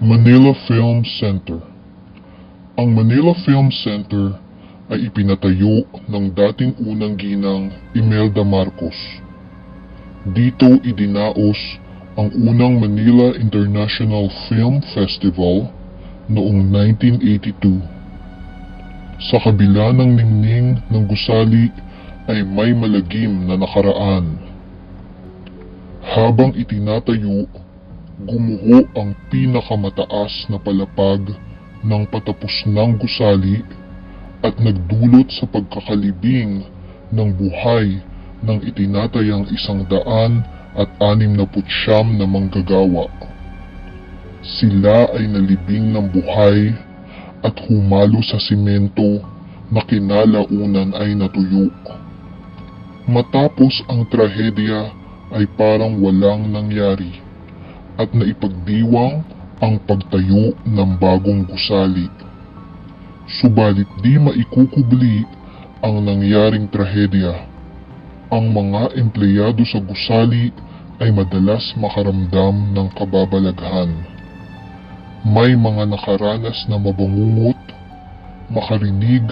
Manila Film Center Ang Manila Film Center ay ipinatayo ng dating unang ginang Imelda Marcos. Dito idinaos ang unang Manila International Film Festival noong 1982. Sa kabila ng ningning ng gusali ay may malagim na nakaraan. Habang itinatayo, gumuho ang pinakamataas na palapag ng patapos ng gusali at nagdulot sa pagkakalibing ng buhay ng itinatayang isang daan at anim na putsyam na manggagawa. Sila ay nalibing ng buhay at humalo sa simento na kinalaunan ay natuyo. Matapos ang trahedya ay parang walang nangyari at naipagdiwang ang pagtayo ng bagong gusali. Subalit di maikukubli ang nangyaring trahedya. Ang mga empleyado sa gusali ay madalas makaramdam ng kababalaghan. May mga nakaranas na mabangungot, makarinig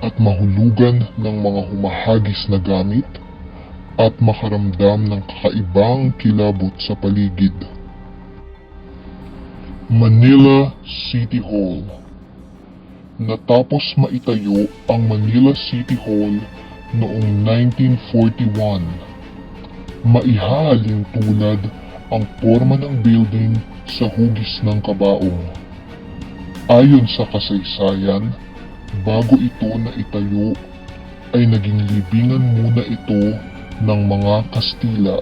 at mahulugan ng mga humahagis na gamit at makaramdam ng kakaibang kilabot sa paligid. Manila City Hall Natapos maitayo ang Manila City Hall noong 1941. Maihahalin tulad ang forma ng building sa hugis ng kabaong. Ayon sa kasaysayan, bago ito na itayo ay naging libingan muna ito ng mga Kastila.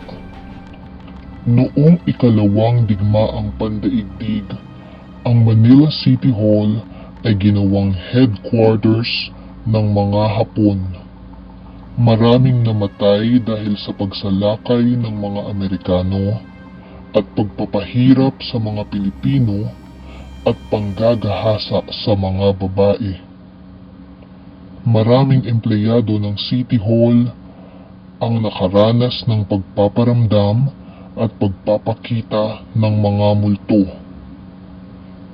Noong ikalawang digmaang pandaigdig, ang Manila City Hall ay ginawang headquarters ng mga Hapon. Maraming namatay dahil sa pagsalakay ng mga Amerikano at pagpapahirap sa mga Pilipino at panggagahasa sa mga babae. Maraming empleyado ng City Hall ang nakaranas ng pagpaparamdam at pagpapakita ng mga multo.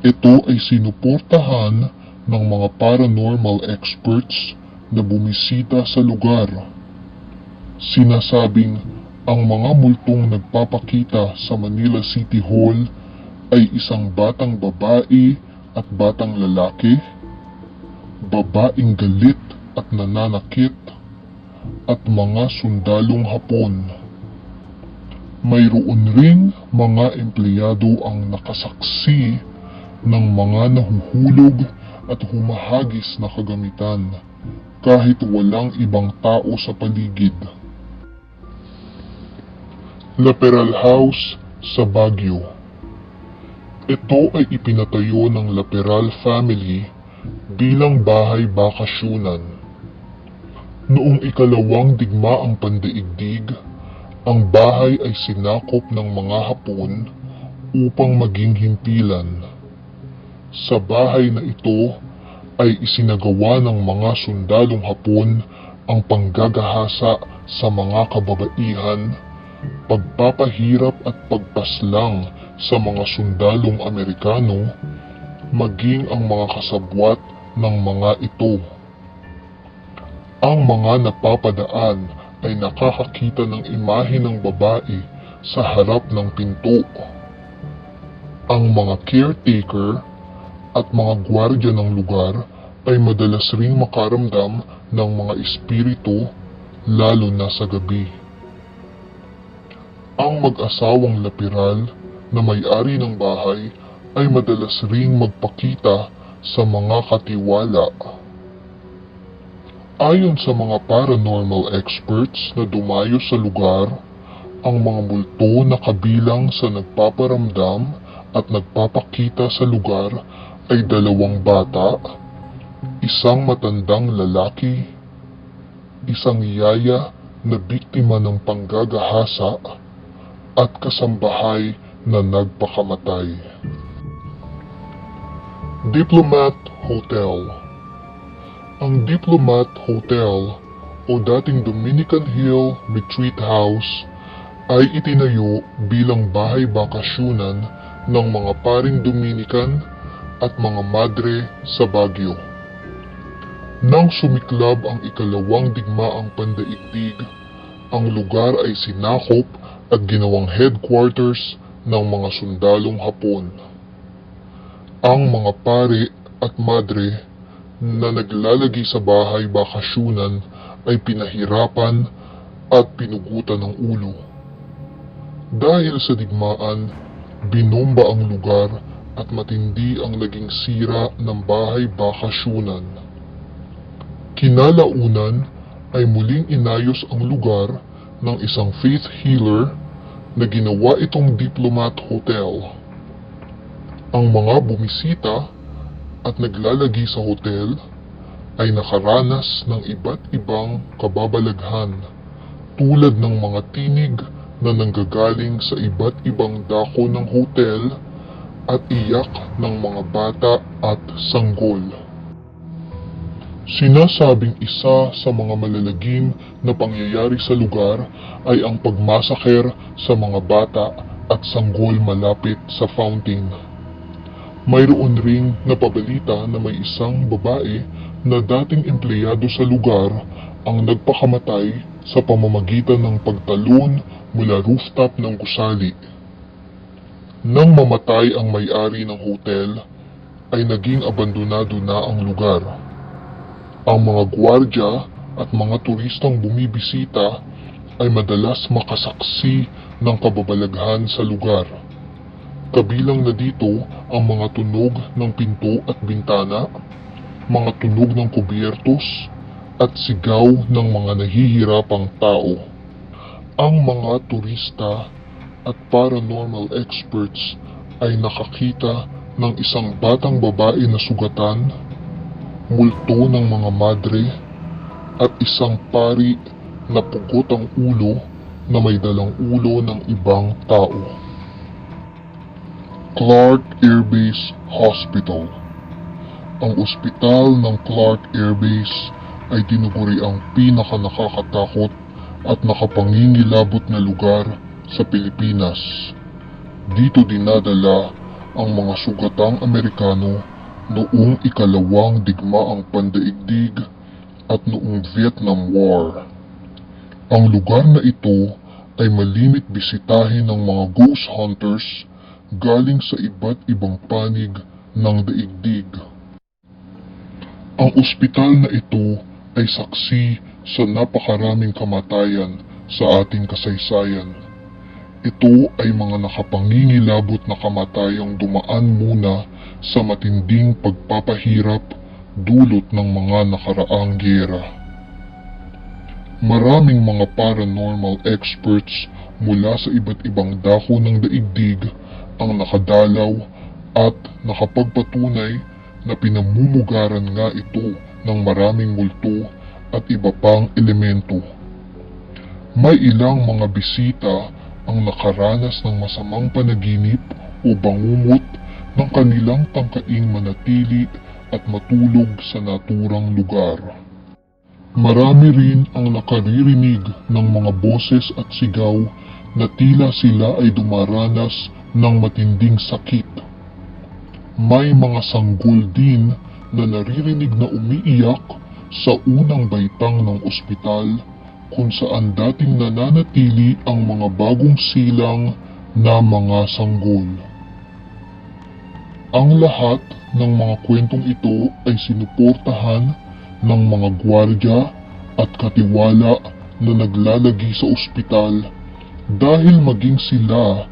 Ito ay sinuportahan ng mga paranormal experts na bumisita sa lugar. Sinasabing ang mga multong nagpapakita sa Manila City Hall ay isang batang babae at batang lalaki, babaeng galit at nananakit, at mga sundalong hapon. Mayroon ring mga empleyado ang nakasaksi ng mga nahuhulog at humahagis na kagamitan kahit walang ibang tao sa paligid. Laperal House sa Baguio Ito ay ipinatayo ng Laperal family bilang bahay bakasyunan. Noong ikalawang digmaang pandaigdig, ang bahay ay sinakop ng mga Hapon upang maging himpilan. Sa bahay na ito ay isinagawa ng mga sundalong Hapon ang panggagahasa sa mga kababaihan, pagpapahirap at pagpaslang sa mga sundalong Amerikano, maging ang mga kasabwat ng mga ito. Ang mga napapadaan ay nakakakita ng imahe ng babae sa harap ng pinto. Ang mga caretaker at mga gwardya ng lugar ay madalas ring makaramdam ng mga espiritu lalo na sa gabi. Ang mag-asawang lapiral na may-ari ng bahay ay madalas ring magpakita sa mga katiwala. Ayon sa mga paranormal experts na dumayo sa lugar, ang mga multo na kabilang sa nagpaparamdam at nagpapakita sa lugar ay dalawang bata, isang matandang lalaki, isang yaya na biktima ng panggagahasa at kasambahay na nagpakamatay. Diplomat Hotel Ang Diplomat Hotel o dating Dominican Hill Retreat House ay itinayo bilang bahay bakasyunan ng mga paring Dominican at mga madre sa Baguio. Nang sumiklab ang ikalawang digmaang pandaigdig, ang lugar ay sinakop at ginawang headquarters ng mga sundalong Hapon. Ang mga pare at madre na naglalagi sa bahay bakasyunan ay pinahirapan at pinugutan ng ulo. Dahil sa digmaan, binomba ang lugar at matindi ang naging sira ng bahay bakasyunan. Kinalaunan ay muling inayos ang lugar ng isang faith healer na ginawa itong diplomat hotel. Ang mga bumisita at naglalagi sa hotel ay nakaranas ng iba't ibang kababalaghan tulad ng mga tinig na nanggagaling sa iba't ibang dako ng hotel at iyak ng mga bata at sanggol. Sinasabing isa sa mga malalagim na pangyayari sa lugar ay ang pagmasaker sa mga bata at sanggol malapit sa fountain. Mayroon ring napabalita na may isang babae na dating empleyado sa lugar ang nagpakamatay sa pamamagitan ng pagtalon mula rooftop ng gusali. Nang mamatay ang may-ari ng hotel, ay naging abandonado na ang lugar. Ang mga gwardya at mga turistang bumibisita ay madalas makasaksi ng kababalaghan sa lugar. Kabilang na dito ang mga tunog ng pinto at bintana, mga tunog ng kubyertos, at sigaw ng mga nahihirapang tao. Ang mga turista at paranormal experts ay nakakita ng isang batang babae na sugatan, multo ng mga madre, at isang pari na pugot ang ulo na may dalang ulo ng ibang tao. Clark Air Base Hospital Ang ospital ng Clark Air Base ay tinuguri ang pinaka nakakatakot at nakapangingilabot na lugar sa Pilipinas. Dito dinadala ang mga sugatang Amerikano noong ikalawang digmaang pandaigdig at noong Vietnam War. Ang lugar na ito ay malimit bisitahin ng mga ghost hunters galing sa iba't ibang panig ng daigdig. Ang ospital na ito ay saksi sa napakaraming kamatayan sa ating kasaysayan. Ito ay mga nakapangingilabot na kamatayang dumaan muna sa matinding pagpapahirap dulot ng mga nakaraang gera. Maraming mga paranormal experts mula sa iba't ibang dako ng daigdig ang nakadalaw at nakapagpatunay na pinamumugaran nga ito ng maraming multo at iba pang elemento. May ilang mga bisita ang nakaranas ng masamang panaginip o bangungot ng kanilang tangkaing manatili at matulog sa naturang lugar. Marami rin ang nakaririnig ng mga boses at sigaw na tila sila ay dumaranas ng matinding sakit. May mga sanggol din na naririnig na umiiyak sa unang baitang ng ospital kung saan dating nananatili ang mga bagong silang na mga sanggol. Ang lahat ng mga kwentong ito ay sinuportahan ng mga gwardya at katiwala na naglalagi sa ospital dahil maging sila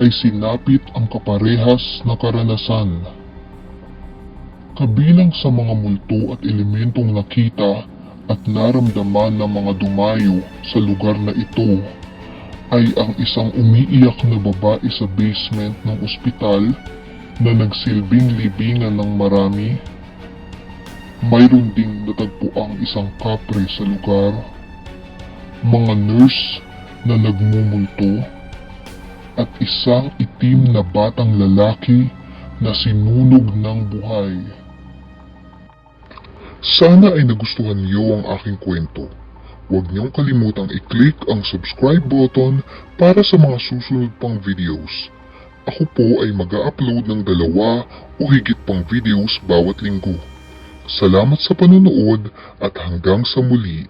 ay sinapit ang kaparehas na karanasan. Kabilang sa mga multo at elementong nakita at naramdaman ng mga dumayo sa lugar na ito ay ang isang umiiyak na babae sa basement ng ospital na nagsilbing libingan ng marami. Mayroon ding natagpuang isang kapre sa lugar, mga nurse na nagmumulto, at isang itim na batang lalaki na sinunog ng buhay. Sana ay nagustuhan niyo ang aking kwento. Huwag niyong kalimutang i-click ang subscribe button para sa mga susunod pang videos. ako po ay mag upload ng dalawa o higit pang videos bawat linggo. Salamat sa panonood at hanggang sa muli.